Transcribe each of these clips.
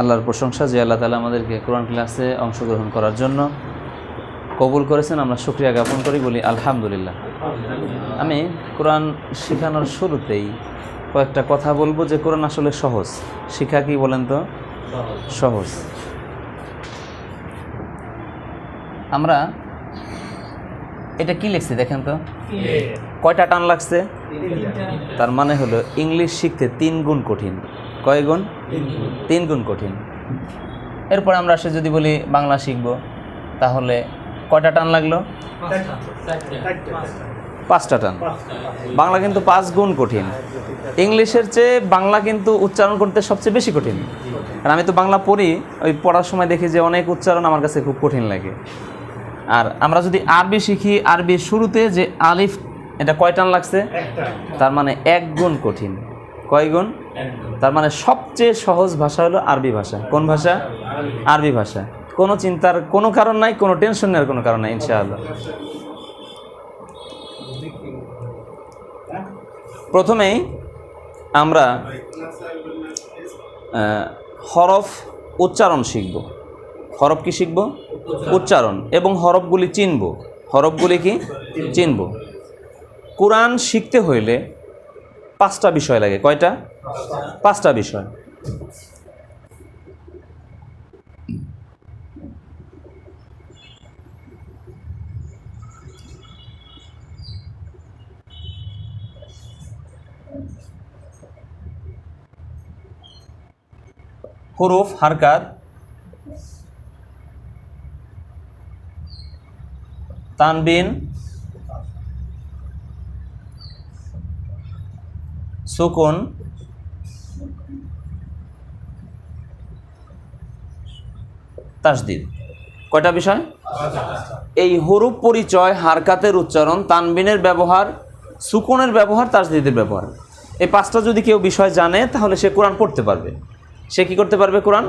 আল্লাহর প্রশংসা যে আল্লাহ তালা আমাদেরকে কোরআন ক্লাসে অংশগ্রহণ করার জন্য কবুল করেছেন আমরা শুক্রিয়া জ্ঞাপন করি বলি আলহামদুলিল্লাহ। আমি কোরআন শেখানোর শুরুতেই কয়েকটা কথা বলব যে কোরআন আসলে সহজ। শিখা কি বলেন তো? সহজ। আমরা এটা কি লিখছি দেখেন তো? কয়টা টান লাগছে? তার মানে হলো ইংলিশ শিখতে তিন গুণ কঠিন। কয় গুণ। তিন গুণ কঠিন। এরপর আমরা সে যদি বলি বাংলা শিখব তাহলে কয়টা টান লাগল? পাঁচটা টান। বাংলা কিন্তু পাঁচ গুণ কঠিন। ইংলিশের চেয়ে বাংলা কিন্তু উচ্চারণ করতে সবচেয়ে বেশি কঠিন। আর আমি তো বাংলা পড়ি ওই পড়ার সময় দেখি যে অনেক উচ্চারণ আমার কাছে খুব কঠিন লাগে। আর আমরা যদি আরবি শিখি আরবির শুরুতে যে আলিফ এটা কয় টান লাগছে? তার মানে এক গুণ কঠিন। কয় গুণ তার মানে সবচেয়ে সহজ ভাষা হলো আরবি ভাষা। কোন ভাষা? আরবি ভাষা। কোনো চিন্তার কোনো কারণ নাই, কোনো টেনশন নেওয়ার কোনো কারণ নাই, ইনশাআল্লাহ। প্রথমেই আমরা হরফ উচ্চারণ শিখব। হরফ কি শিখব? উচ্চারণ। এবং হরফগুলি চিনব। হরফগুলি কি? চিনব। কোরআন শিখতে হইলে পাঁচটা বিষয় লাগে কয়টা? পাঁচটা বিষয়। হুরুফ হারকাত তানবিন সুকুন। তাসদিদ। কয়টা বিষয়? এই হরুপ পরিচয়, হারকাতের উচ্চারণ, তানবিনের ব্যবহার, সুকুনের ব্যবহার, তাসদিদের ব্যবহার। এই পাঁচটা যদি কেউ বিষয় জানে, তাহলে সে কোরআন পড়তে পারবে। সে কি করতে পারবে কোরআন?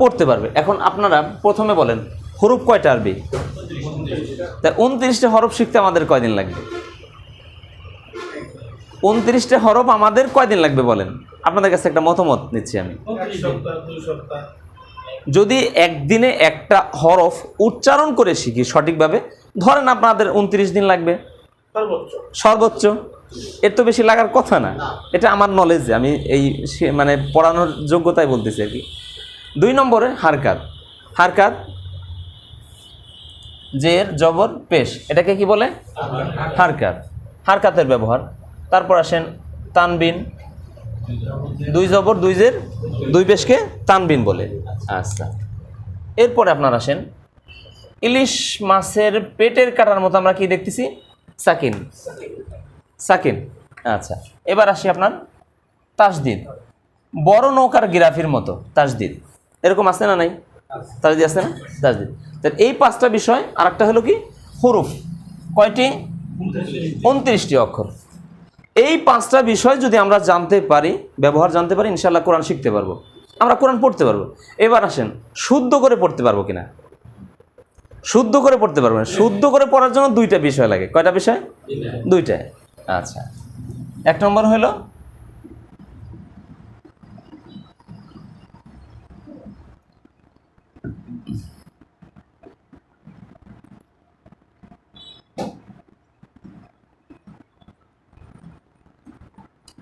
পড়তে পারবে। এখন আপনারা প্রথমে বলেন, হরুপ কয়টা আরবি? তা উনত্রিশটা হরফ শিখতে আমাদের কয়দিন লাগবে? উনত্রিশটা হরফ আমাদের কয়দিন লাগবে বলেন? আপনাদের কাছে একটা মতামত নিচ্ছি আমি। যদি একদিনে একটা হরফ উচ্চারণ করে শিখি সঠিকভাবে, ধরেন আপনাদের উনত্রিশ দিন লাগবে। সর্বোচ্চ। এর তো বেশি লাগার কথা না। এটা আমার নলেজে আমি এই মানে পড়ানোর যোগ্যতায় বলতেছি আর কি। দুই নম্বরে হারকাত। হারকাত, জের, জবর, পেশ। এটাকে কি বলে? হারকাত। হারকাতের ব্যবহার। তারপর আসেন তানবিন। দুই জবর দুই জের দুই পেশকে তানবিন বলে। আচ্ছা। এরপরে আপনার আসেন ইলিশ মাছের পেটের কাটার মতো আমরা কি দেখতেছি? সাকিন। সাকিন। আচ্ছা এবার আসি আপনার তাসদিন বড় নৌকার গিরাফির মতো তাসদিদ। এরকম আছে না নাই? তাসদিদ আছে না? তাসদিন তাহলে এই পাঁচটা বিষয় আর একটা হলো কি? হরুফ। কয়টি? উনত্রিশটি অক্ষর। এই পাঁচটা বিষয় যদি আমরা জানতে পারি ব্যবহার জানতে পারি ইনশাল্লাহ কোরআন শিখতে পারব। আমরা কোরআন পড়তে পারব। এবার আসেন শুদ্ধ করে পড়তে পারব কিনা? শুদ্ধ করে পড়তে পারব। না শুদ্ধ করে পড়ার জন্য দুইটা বিষয় লাগে। কয়টা বিষয়? দুইটা। আচ্ছা। এক নম্বর হলো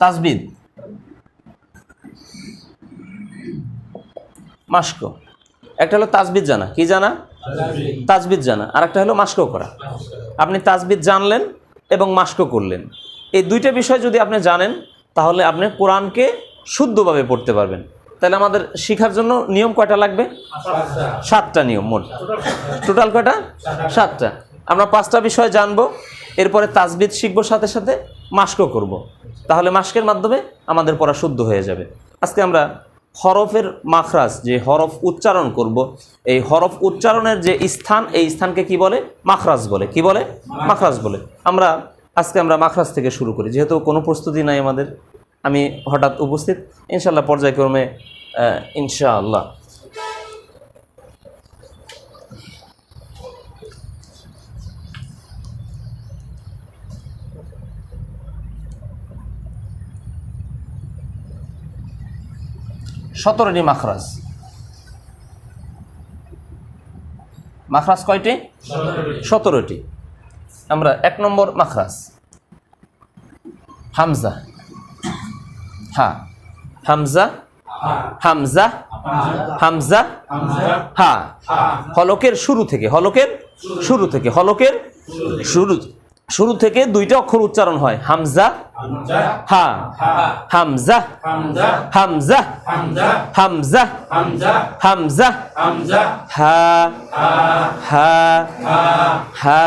তাসবিদ মাস্কো একটা হলো তাসবিদ জানা। কি জানা? তাজবিদ জানা। আর একটা হলো মাস্কো করা। আপনি তাজবিদ জানলেন এবং মাস্কো করলেন। এই দুইটা বিষয় যদি আপনি জানেন, তাহলে আপনি কোরআনকে শুদ্ধভাবে পড়তে পারবেন। তাহলে আমাদের শিখার জন্য নিয়ম কয়টা লাগবে? সাতটা নিয়ম মোট টোটাল কয়টা? সাতটা। আমরা পাঁচটা বিষয় জানব। এরপরে তাজবিদ শিখব সাথে সাথে, মাস্কও করব। তাহলে মাস্কের মাধ্যমে আমাদের পড়া শুদ্ধ হয়ে যাবে। আজকে আমরা হরফের মাখরাজ, যে হরফ উচ্চারণ করব, এই হরফ উচ্চারণের যে স্থান, এই স্থানকে কি বলে? মাখরাজ বলে। কি বলে? মাখরাজ বলে। আমরা আজকে আমরা মাখরাজ থেকে শুরু করি। যেহেতু কোনো প্রস্তুতি নাই আমাদের, আমি হঠাৎ উপস্থিত। ইনশাল্লাহ পর্যায়ক্রমে ইনশাআল্লাহ। সতেরোটি মাখরাজ। মাখরাজ কয়টি? সতেরোটি। আমরা এক নম্বর মাখরাজ। হামজা। হা। হামজা। হামজা। হামজা। হা। হলকের শুরু থেকে, হলকের শুরু থেকে, হলকের শুরু শুরু থেকে দুইটা অক্ষর উচ্চারণ হয়। হামজা। হা। হামজা। হামজা। হামজা। হামজা। হা। হা হা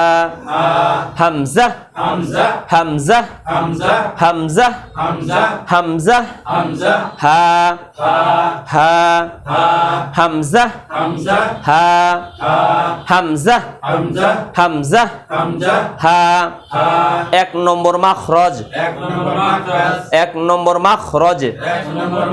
হামজা হামজা হামজা হামজা হা হা হামজা হা হামজা হামজা হা এক নম্বর মাখরজ এক নম্বর মাদ্রাস এক নম্বর মাখরজ